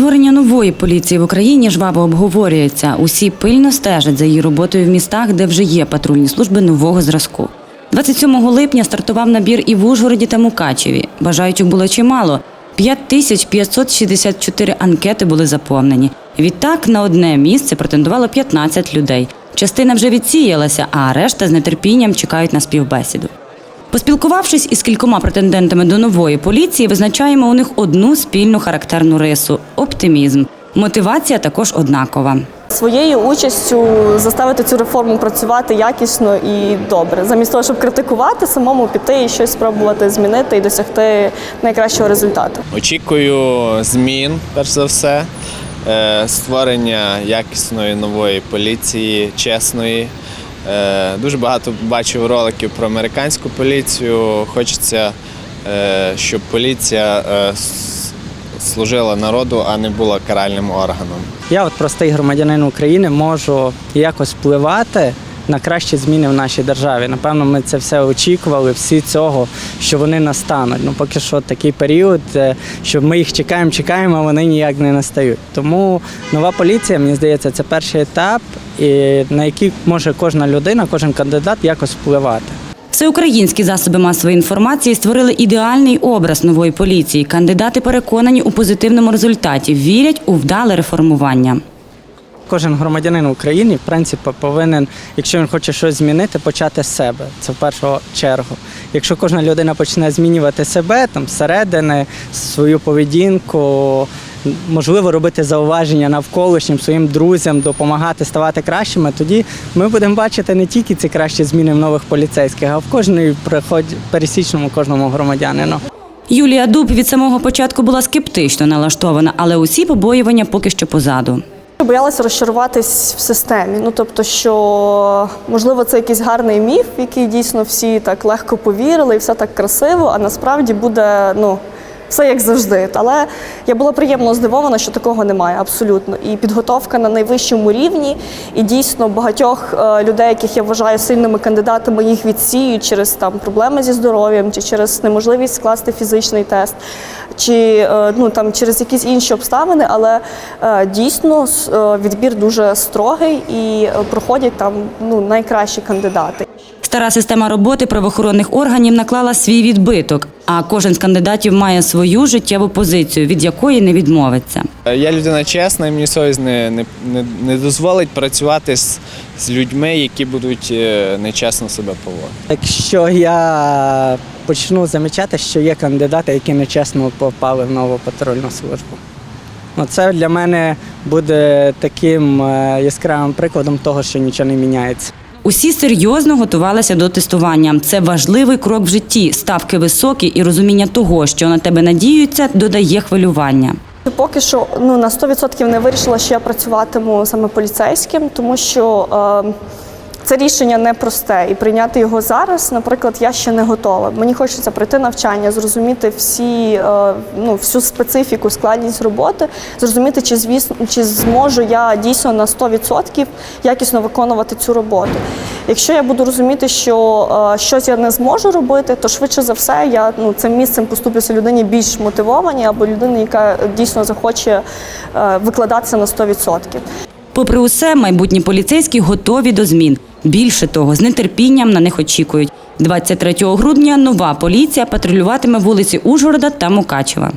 Створення нової поліції в Україні жваво обговорюється. Усі пильно стежать за її роботою в містах, де вже є патрульні служби нового зразку. 27 липня стартував набір і в Ужгороді та Мукачеві. Бажаючих було чимало. 5564 анкети були заповнені. Відтак на одне місце претендувало 15 людей. Частина вже відсіялася, а решта з нетерпінням чекають на співбесіду. Поспілкувавшись із кількома претендентами до нової поліції, визначаємо у них одну спільну характерну рису оптимізм. Мотивація також однакова. Своєю участю заставити цю реформу працювати якісно і добре, замість того, щоб критикувати, самому піти і щось спробувати змінити і досягти найкращого результату. Очікую змін, перш за все, е, створення якісної нової поліції, чесної. Е, Дуже багато бачив роликів про американську поліцію. Хочеться, е, щоб поліція служила народу, а не була каральним органом. Я, от простий громадянин України, можу якось впливати на кращі зміни в нашій державі. Напевно, ми це все очікували, всі цього, що вони настануть. Ну поки що такий період, е, що ми їх чекаємо, чекаємо, а вони ніяк не настають. Тому нова поліція, мені здається, це перший етап, на який може кожна людина, кожен кандидат якось впливати. Всеукраїнські засоби масової інформації створили ідеальний образ нової поліції. Кандидати переконані у позитивному результаті, вірять у вдале реформування. Кожен громадянин України, в принципі, повинен, якщо він хоче щось змінити, почати з себе. Це в першу чергу. Якщо кожна людина почне змінювати себе там зсередини, свою поведінку, можливо, робити зауваження навколишнім своїм друзям, допомагати ставати кращими, тоді ми будемо бачити не тільки ці кращі зміни в нових поліцейських, а в кожній приході пересічному кожному громадянину. Юлія Дуб від самого початку була скептично налаштована, але усі побоювання поки що позаду. Боялася розчаруватись в системі. Ну тобто, що можливо це якийсь гарний міф, в який дійсно всі так легко повірили, і все так красиво, а насправді буде ну. Все як завжди, але я була приємно здивована, що такого немає абсолютно. І підготовка на найвищому рівні, і дійсно багатьох е, людей, яких я вважаю сильними кандидатами, їх відсіють через там проблеми зі здоров'ям, чи через неможливість скласти фізичний тест, чи е, ну там через якісь інші обставини. Але е, дійсно відбір дуже строгий і проходять там ну найкращі кандидати. Стара система роботи правоохоронних органів наклала свій відбиток, а кожен з кандидатів має свою життєву позицію, від якої не відмовиться. Я людина чесна, і мені совість не, не, не, не дозволить працювати з, з людьми, які будуть е, нечесно себе поводити. Якщо я почну замічати, що є кандидати, які нечесно попали в нову патрульну службу. Ну, це для мене буде таким е, яскравим прикладом того, що нічого не міняється. Усі серйозно готувалися до тестування. Це важливий крок в житті. Ставки високі, і розуміння того, що на тебе надіються, додає хвилювання. Поки що ну на 100% не вирішила, що я працюватиму саме поліцейським, тому що е, це рішення непросте, і прийняти його зараз, наприклад, я ще не готова. Мені хочеться пройти навчання, зрозуміти всі е, ну всю специфіку, складність роботи, зрозуміти, чи звісно, чи зможу я дійсно на 100% якісно виконувати цю роботу. Якщо я буду розуміти, що е, щось я не зможу робити, то швидше за все я ну цим місцем поступлюся людині більш мотивованій або людині, яка дійсно захоче е, викладатися на 100%. Попри усе, майбутні поліцейські готові до змін. Більше того, з нетерпінням на них очікують. 23 грудня нова поліція патрулюватиме вулиці Ужгорода та Мукачева.